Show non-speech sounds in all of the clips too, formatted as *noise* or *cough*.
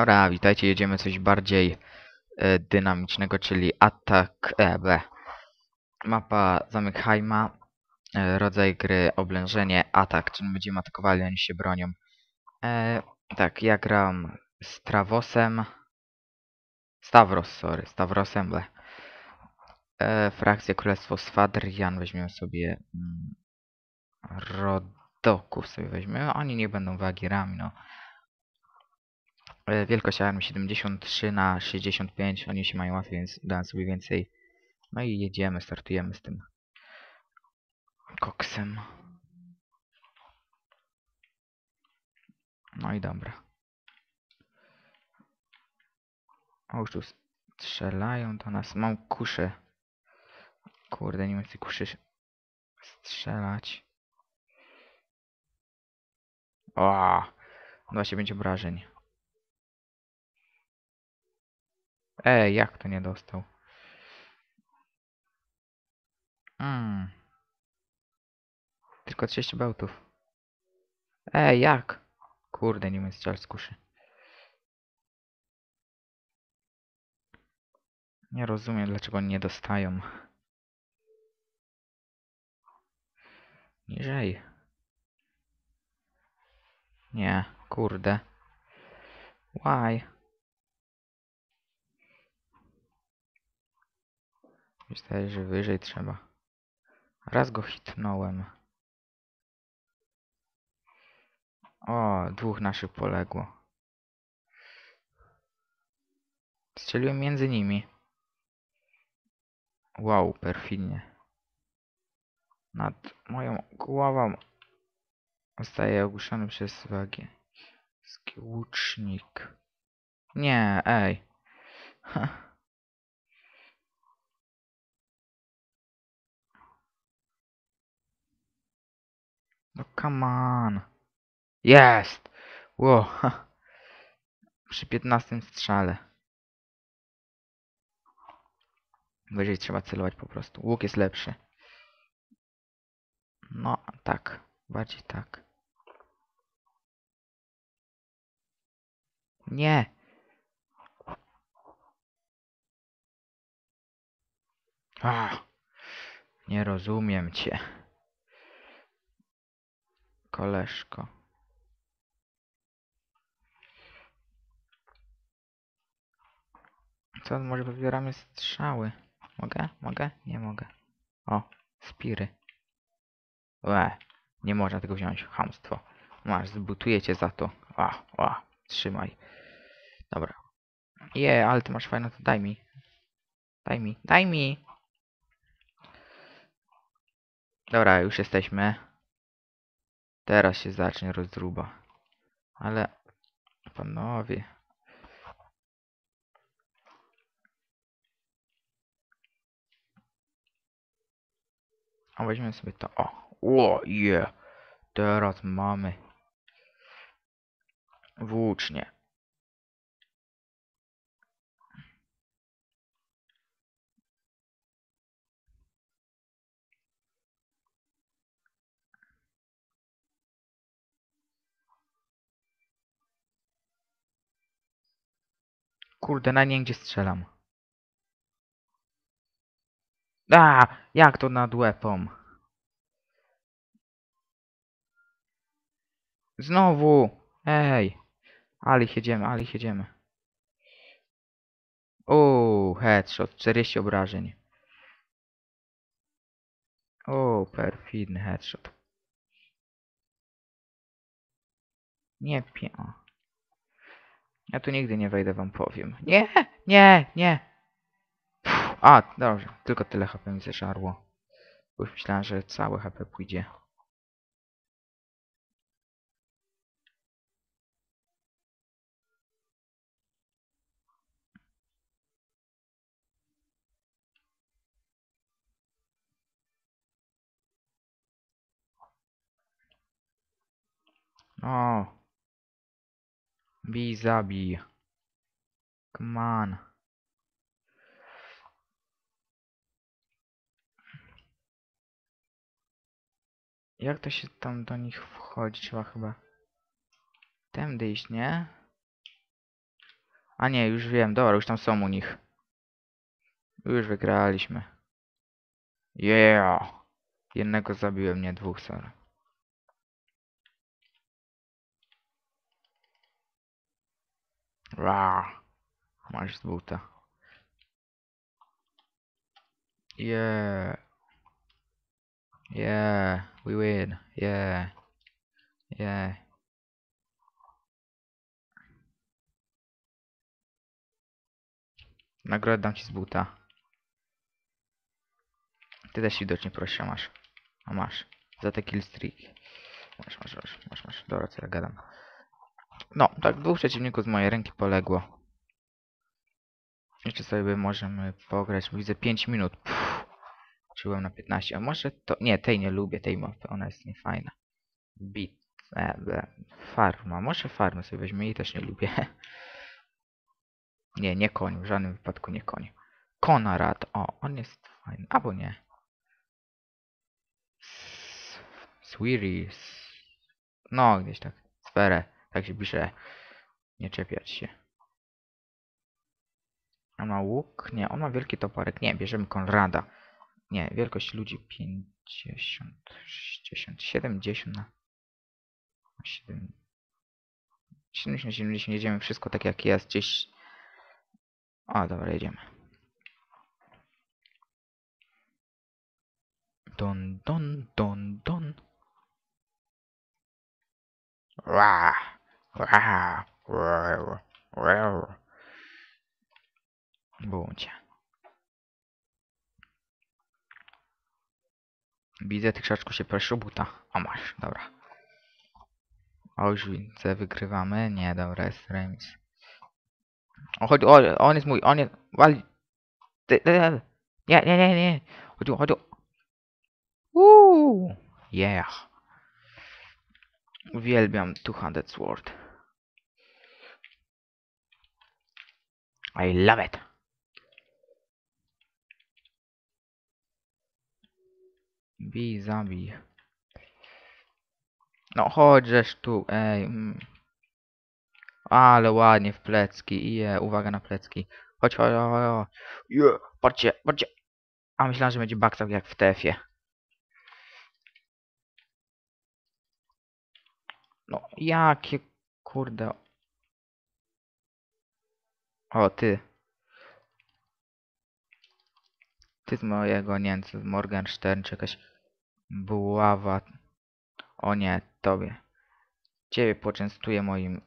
Dobra, witajcie, jedziemy coś bardziej e, dynamicznego, czyli atak EB. Mapa Zamek Heima, e, rodzaj gry oblężenie, atak, czyli będziemy atakowali, oni się bronią. E, tak, ja gram z Travosem, Stavros, sorry, Stavrosem, ble. E, frakcja Królestwo Swadrian, weźmiemy sobie mm, Rodoków sobie weźmiemy, oni nie będą wagierami, no. E, Wielkość armii 73 na 65, oni się mają łatwiej, więc dałem sobie więcej. No i jedziemy, startujemy z tym koksem. No i dobra. O, już tu strzelają do nas. Mam kuszę. Kurde, nie czy kuszy strzelać. O, 25 obrażeń. Ej, jak to nie dostał? Mm. Tylko 30 bełtów. Ej, jak? Kurde, nie umiem strzelać z kuszy. Nie rozumiem, dlaczego nie dostają. Niżej. Nie, kurde. Why? Myślę, że wyżej trzeba. Raz go hitnąłem. O, dwóch naszych poległo. Strzeliłem między nimi. Wow, perfidnie. Nad moją głową zostaje ogłuszony przez wagę. Łucznik. Nie, ej. Ha. *laughs* No come on. Jest! Wow. Przy 15 strzale. Wyżej trzeba celować po prostu. Łuk jest lepszy. No, tak. Bardziej tak. Nie! Ah, nie rozumiem cię. Koleżko. Co, może wybieramy strzały? Mogę? Mogę? Nie mogę. O, spiry. Łe, nie można tego wziąć. Hamstwo. Masz, zbutuję cię za to. A, a, trzymaj. Dobra. Je, ale ty masz fajne, to daj mi. Daj mi, daj mi! Dobra, już jesteśmy. Teraz się zacznie rozdruba. Ale... Panowie... A weźmiemy sobie to. O! O, je! Teraz mamy... Włócznie. Kurde, na nie gdzie strzelam. A, jak to nad łepą? Znowu! Ej! Jedziemy, ale ich jedziemy. O, headshot, 40 obrażeń. O, perfidny headshot. Nie pie... Ja tu nigdy nie wejdę, wam powiem. Nie, nie, nie. A, dobrze, tylko tyle HP mi zeżarło. Bo już myślałem, że całe HP pójdzie. O. Bij, zabij. Come on. Jak to się tam do nich wchodzi? Trzeba chyba tędy iść, nie? A nie, już wiem, dobra, już tam są u nich. Już wygraliśmy. Yeah! Jednego zabiłem, nie dwóch, sorry. Ra! Masz z buta. Yeah! Yeah! We win! Yeah! Yeah! Nagrodę dam ci z buta. Ty też widocznie proszę masz. A masz. Za te killstreaki. Masz, masz, masz, masz, masz. Dobra, co ja gadam. No, tak, dwóch przeciwników z mojej ręki poległo. Jeszcze sobie możemy pograć. Widzę 5 minut. Pff, czułem na 15. A może to... Nie, tej nie lubię, tej mapy. Ona jest niefajna. Bit. E, farma. Może farmę sobie weźmie i też nie lubię. *laughs* nie, nie koń. W żadnym wypadku nie koń. Konrad. O, on jest fajny. Albo nie. Sweetie. No, gdzieś tak. Sferę. Tak się pisze. Nie czepiać się. On ma łuk? Nie, on ma wielki toporek. Nie, bierzemy Konrada. Nie, wielkość ludzi 50, 60, 70 na 7, 70, 70, jedziemy wszystko tak jak jest, gdzieś... O, dobra, jedziemy. Don, don, don, don. Ra, ra, ra, ra. Bądź. Widzę, ty krzaczku się proszę buta. O, masz, dobra. O, już widzę, wygrywamy. Nie, dobra, jest remis. O, chodź, o, on jest mój, on jest, wali. Nie, nie, nie, nie. Chodź, chodź. Uuu, yeah. Uwielbiam Two-Handed Sword. I love it. Bij, zabij. No chodźżeż tu, ej. Mm. Ale ładnie w plecki. Je, uwaga na plecki. Chodź, chodź, chodź. Je, patrzcie, patrzcie. A myślałem, że będzie backstab jak w TF-ie. No, jakie kurde. O, ty. Ty z mojego, nie wiem, z Morgenstern, czy jakaś buława. O nie, tobie. Ciebie poczęstuję moim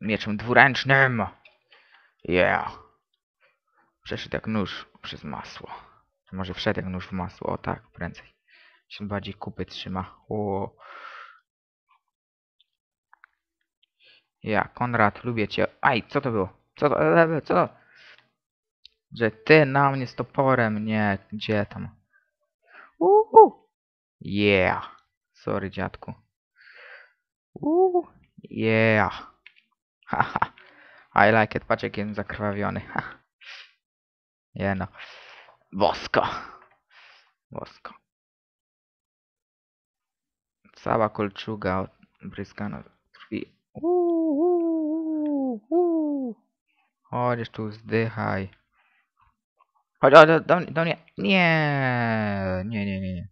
mieczem dwuręcznym. Yeah. Przeszedł jak nóż przez masło. Może wszedł jak nóż w masło? O tak, prędzej. Się bardziej kupy trzyma. O. Ja, Konrad, lubię cię. Aj, co to było? Co to? e, e, Co to? Że ty na mnie z toporem, nie, gdzie tam? Uhu. Yeah. Sorry, dziadku. Uhu. Yeah. Haha. I like it. Patrz, jak jestem zakrwawiony. Nie no. Bosko. Bosko. Cała kolczuga bryskana Chodź tu, zdychaj. Chodź, chodź, do, mnie- do mnie. Nie, nie, nie, nie. nie.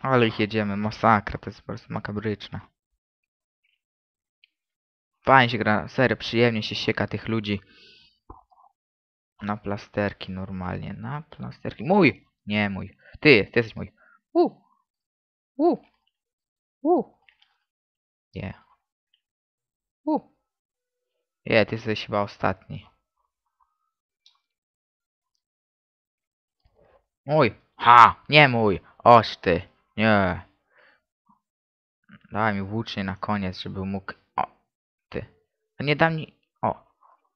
Ale ich jedziemy, masakra, to jest po prostu makabryczne. Fajnie się gra, serio, przyjemnie się sieka tych ludzi. Na plasterki normalnie, na plasterki. Mój! Nie mój. Ty, ty jesteś mój. U! U! U! Nie. Nie, ty jesteś chyba ostatni. Mój! Ha! Nie mój! Oż ty! Nie! Daj mi włócznie na koniec, żeby mógł... O! Ty. A nie dam mi... O!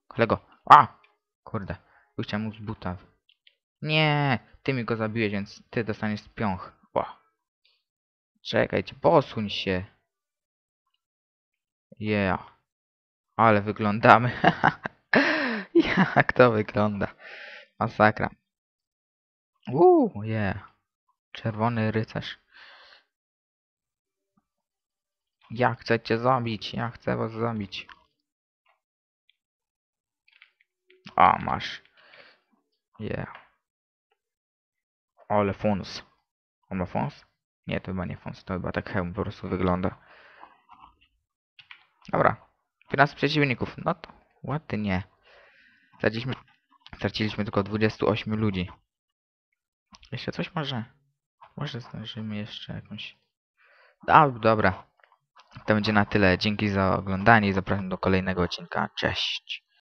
Kolego! A! Kurde. Chciałem mu z buta. Nie! Ty mi go zabiłeś, więc ty dostaniesz piąch. O! Czekajcie, posuń się. Yeah. Ale wyglądamy. *laughs* Jak to wygląda? Masakra. Uuu, yeah. Czerwony rycerz. Ja chcę cię zabić, ja chcę was zabić. A, masz. Yeah. Ale fons. On ma fons? Nie, to chyba nie fons, to chyba tak hełm po prostu wygląda. Dobra. 15 przeciwników, no to ładnie. Straciliśmy, straciliśmy tylko 28 ludzi. Jeszcze coś może? Może zdążymy jeszcze jakąś... A, dobra. To będzie na tyle. Dzięki za oglądanie i zapraszam do kolejnego odcinka. Cześć.